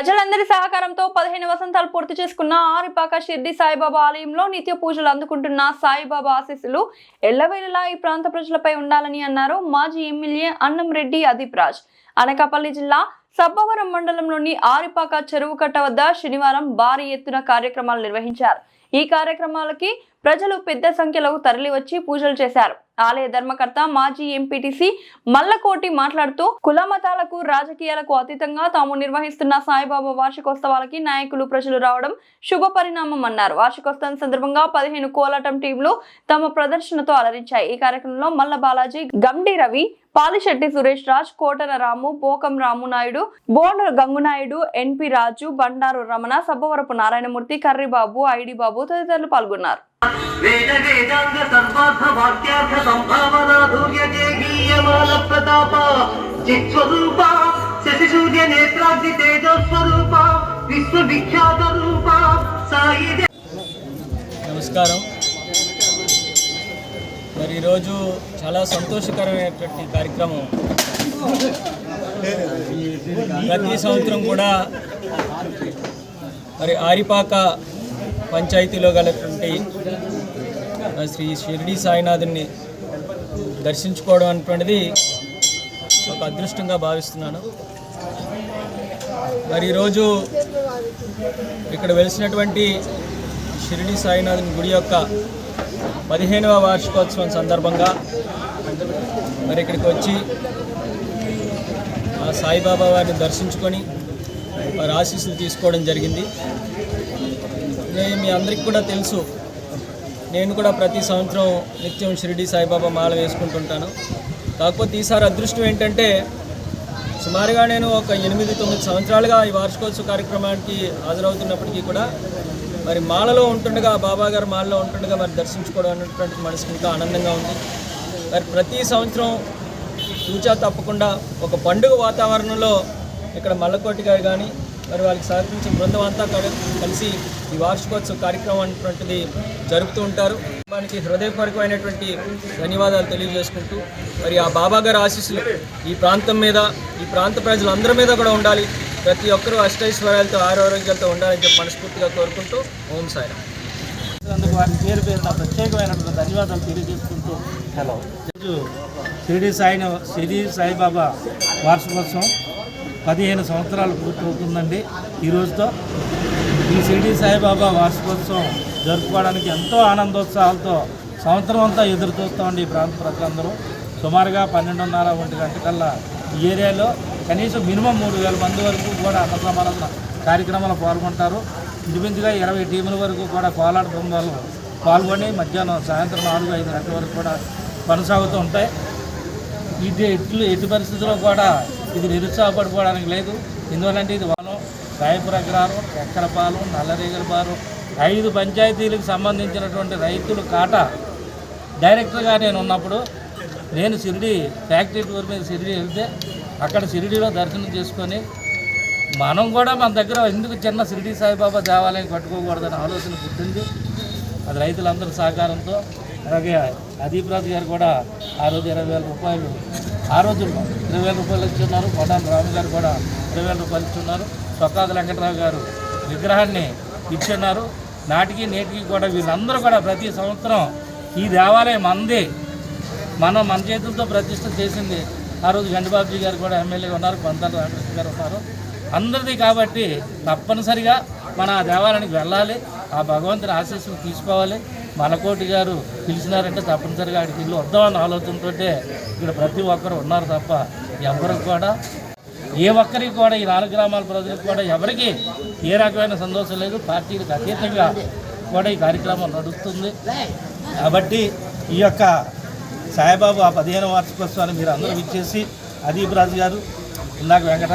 ప్రజలందరి సహకారంతో పదిహేను వసంతాలు పూర్తి చేసుకున్న ఆరిపాక షిర్డి సాయిబాబా ఆలయంలో నిత్య పూజలు అందుకుంటున్న సాయిబాబా ఆశీస్సులు ఎల్లవేళలా ఈ ప్రాంత ప్రజలపై ఉండాలని అన్నారు మాజీ ఎమ్మెల్యే అన్నం రెడ్డి అదీప్ అనకాపల్లి జిల్లా సబ్బవరం మండలంలోని ఆరిపాక చెరువు కట్ట వద్ద శనివారం భారీ ఎత్తున కార్యక్రమాలు నిర్వహించారు. ఈ కార్యక్రమాలకి ప్రజలు పెద్ద సంఖ్యలో తరలివచ్చి పూజలు చేశారు. ఆలయ ధర్మకర్త మాజీ ఎంపీటీసీ మల్లకోటి మాట్లాడుతూ కుల మతాలకు రాజకీయాలకు అతీతంగా తాము నిర్వహిస్తున్న సాయిబాబా వార్షికోత్సవాలకి నాయకులు ప్రజలు రావడం శుభ పరిణామం అన్నారు. వార్షికోత్సవం సందర్భంగా పదిహేను కోలాటం టీంలు తమ ప్రదర్శనతో అలరించాయి. ఈ కార్యక్రమంలో మల్ల బాలాజీ గండి రవి పాలిశెట్టి సురేష్ రాజ్ కోటన రాము పోకం రామునాయుడు బోండ గంగునాయుడు ఎన్పి రాజు బండారు రమణ సబ్బవరపు నారాయణమూర్తి కర్రిబాబు ఐడి బాబు తదితరులు పాల్గొన్నారు. నమస్కారం. ఈరోజు చాలా సంతోషకరమైనటువంటి కార్యక్రమం. ప్రతి సంవత్సరం కూడా మరి ఆరిపాక పంచాయతీలో గలటువంటి శ్రీ షిరిడి సాయినాథుని దర్శించుకోవడం అనేటువంటిది ఒక అదృష్టంగా భావిస్తున్నాను. మరి ఈరోజు ఇక్కడ వెలిసినటువంటి షిరిడి సాయినాథుని గుడి యొక్క పదిహేనవ వార్షికోత్సవం సందర్భంగా మరి ఇక్కడికి వచ్చి ఆ సాయిబాబా వారిని దర్శించుకొని వారి ఆశీస్సులు తీసుకోవడం జరిగింది. నేను మీ అందరికీ కూడా తెలుసు నేను కూడా ప్రతి సంవత్సరం నిత్యం షిరిడి సాయిబాబా మాల వేసుకుంటుంటాను. కాకపోతే ఈసారి అదృష్టం ఏంటంటే సుమారుగా నేను ఒక ఎనిమిది తొమ్మిది సంవత్సరాలుగా ఈ వార్షికోత్సవ కార్యక్రమానికి హాజరవుతున్నప్పటికీ కూడా మరి మాలలో ఉంటుండగా బాబాగారు మాలలో ఉంటుండగా మరి దర్శించుకోవడం అనేటువంటి మనసుకి ఇంకా ఆనందంగా ఉంది. మరి ప్రతి సంవత్సరం సూచా తప్పకుండా ఒక పండుగ వాతావరణంలో ఇక్కడ మల్లకోటి గారు కానీ మరి వాళ్ళకి సహకరించిన బృందం అంతా కలిసి ఈ వార్షికోత్సవ కార్యక్రమం అనేటువంటిది జరుపుతూ ఉంటారు. మనకి హృదయపూర్వకమైనటువంటి ధన్యవాదాలు తెలియజేసుకుంటూ మరి ఆ బాబాగారు ఆశీస్సులు ఈ ప్రాంతం మీద ఈ ప్రాంత ప్రజలందరి మీద కూడా ఉండాలి. ప్రతి ఒక్కరూ అష్టైశ్వర్యాలతో ఆరోగ్యాలతో ఉండాలని చెప్పి మనస్ఫూర్తిగా కోరుకుంటూ ఓం సాయిరామ్. అందుకు వారి పేరు పేరున ప్రత్యేకమైనటువంటి ధన్యవాదాలు తెలియజేసుకుంటూ హలో. ఈరోజు షిరిడి సాయి షిరిడి సాయిబాబా వార్షికోత్సవం పదిహేను సంవత్సరాలు పూర్తవుతుందండి. ఈ రోజుతో ఈ షిరిడి సాయిబాబా వార్షికోత్సవం జరుపుకోవడానికి ఎంతో ఆనందోత్సాహాలతో సంవత్సరం అంతా ఎదురు చూస్తామండి ఈ ప్రాంత ప్రజలందరూ. సుమారుగా పన్నెండున్నర ఒంటి గంట కల్లా ఈ ఏరియాలో కనీసం మినిమం మూడు వేల మంది వరకు కూడా అన్న సమారాధన కార్యక్రమాలు పాల్గొంటారు. ఇంచుమించుగా ఇరవై టీముల వరకు కూడా కోలాట బృందాలు పాల్గొని మధ్యాహ్నం సాయంత్రం నాలుగు ఐదు గంటల వరకు కూడా కొనసాగుతూ ఉంటాయి. ఇది ఎట్లు ఎట్టి పరిస్థితుల్లో కూడా ఇది నిరుత్సాహపడిపోవడానికి లేదు. ఎందువల్లంటే ఇది వనం రాయపుర అగ్రహారం ఎక్కరపాలెం నల్లరేగలపాలెం ఐదు పంచాయతీలకు సంబంధించినటువంటి రైతులు కాటా. డైరెక్టర్గా నేను ఉన్నప్పుడు నేను షిరిడి ఫ్యాక్టరీ టూర్ మీద షిరిడి వెళ్తే అక్కడ షిరిడిలో దర్శనం చేసుకొని మనం కూడా మన దగ్గర ఎందుకు చిన్న షిరిడి సాయిబాబా దేవాలయం కట్టుకోకూడదని ఆలోచన పుట్టింది. అది రైతులందరి సహకారంతో. అలాగే అదీప్ రాజు గారు కూడా ఆ రోజు ఇరవై వేల రూపాయలు ఆ రోజుల్లో ఇరవై వేల రూపాయలు ఇచ్చున్నారు. కొడాలి రాము గారు కూడా ఇరవై వేల రూపాయలు ఇచ్చున్నారు. సొక్కాది వెంకటరావు గారు విగ్రహాన్ని ఇచ్చున్నారు. నాటికి నేటికి కూడా వీళ్ళందరూ కూడా ప్రతి సంవత్సరం ఈ దేవాలయం అందే. మనం మన చేతులతో ప్రతిష్ట చేసింది. ఆ రోజు గండిబాబుజీ గారు కూడా ఎమ్మెల్యే ఉన్నారు కొంత రామకృష్ణ గారు ఉన్నారు. అందరిది కాబట్టి తప్పనిసరిగా మన ఆ దేవాలయానికి వెళ్ళాలి ఆ భగవంతుని ఆశీస్సులు తీసుకోవాలి. మలకోటి గారు పిలిచినారంటే తప్పనిసరిగా ఆడికి ఇల్లు వద్దామన్న ఆలోచనతో ఇక్కడ ప్రతి ఒక్కరు ఉన్నారు తప్ప ఎవరికి కూడా ఏ ఒక్కరికి కూడా ఈ నాలుగు గ్రామాల ప్రజలకు కూడా ఎవరికి ఏ రకమైన సంతోషం లేదు. పార్టీలకు అతీతంగా కూడా ఈ కార్యక్రమం నడుస్తుంది. కాబట్టి ఈ యొక్క సాయిబాబు ఆ పదిహేను వార్షికోత్సవాన్ని మీరు అందరూ ఇచ్చేసి అదీప్ రాజు గారు ఇందాక వెంకట